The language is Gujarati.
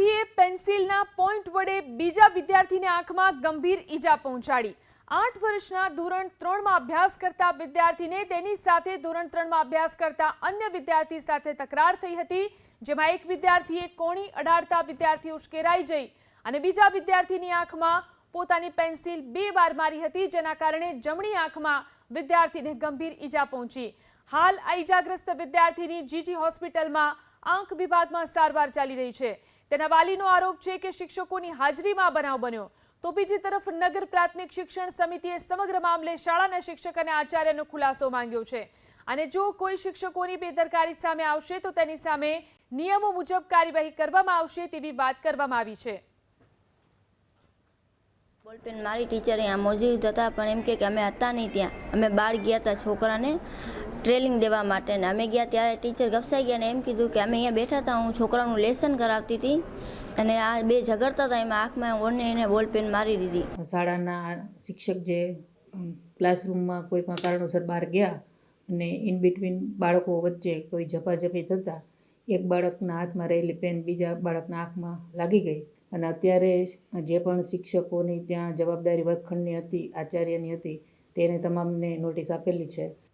વિદ્યાર્થીએ પેન્સિલના પોઈન્ટ વડે બીજા વિદ્યાર્થીને આંખમાં ગંભીર ઈજા પહોંચાડી. આઠ વર્ષના ધોરણ ત્રણમાં અભ્યાસ કરતા વિદ્યાર્થીને તેની સાથે ધોરણ ત્રણમાં અભ્યાસ કરતા અન્ય વિદ્યાર્થી સાથે તકરાર થઈ હતી, જેમાં એક વિદ્યાર્થીએ કોણી અડાડતા વિદ્યાર્થી ઉશ્કેરાઈ જઈ અને બીજા વિદ્યાર્થીની આંખમાં પોતાની પેન્સિલ બે વાર મારી હતી, જેના કારણે જમણી આંખમાં વિદ્યાર્થીને ગંભીર ઈજા પહોંચી. હાલ આ ઈજાગ્રસ્ત વિદ્યાર્થીની જીજી હોસ્પિટલમાં આંખ વિભાગમાં સારવાર ચાલી રહી છે. તેના વાલીનો આરોપ છે કે શિક્ષકોની હાજરીમાં બનાવ બન્યો. તો બીજી તરફ નગર પ્રાથમિક શિક્ષણ સમિતિએ સમગ્ર મામલે શાળાના શિક્ષક અને આચાર્યનો ખુલાસો માંગ્યો છે. અને જો કોઈ શિક્ષકોની બેદરકારી સામે આવશે, તો તેની સામે નિયમો મુજબ કાર્યવાહી કરવામાં આવશે તેવી વાત કરવામાં આવી છે. બોલપેન મારી ટીચર અહીંયા મોજૂદ હતા, પણ એમ કે અમે હતા નહીં ત્યાં. અમે બહાર ગયા હતા છોકરાને ટ્રેનિંગ દેવા માટે ને અમે ગયા ત્યારે ટીચર ગપસાઈ ગયા ને એમ કીધું કે અમે અહીંયા બેઠા હતા હું છોકરાનું લેસન કરાવતી હતી અને આ બે ઝઘડતા હતા એમાં આંખમાં ઓને એને બોલપેન મારી દીધી. શાળાના શિક્ષક જે ક્લાસરૂમમાં કોઈ પણ કારણોસર બહાર ગયા અને ઇન બિટવીન બાળકો વચ્ચે કોઈ ઝપાઝપી થતાં, એક બાળકના હાથમાં રહેલી પેન બીજા બાળકના આંખમાં લાગી ગઈ. અને અત્યારે જે પણ શિક્ષકોની ત્યાં જવાબદારી વર્ગખંડની હતી, આચાર્યની હતી, તેને તમામને નોટિસ આપેલી છે.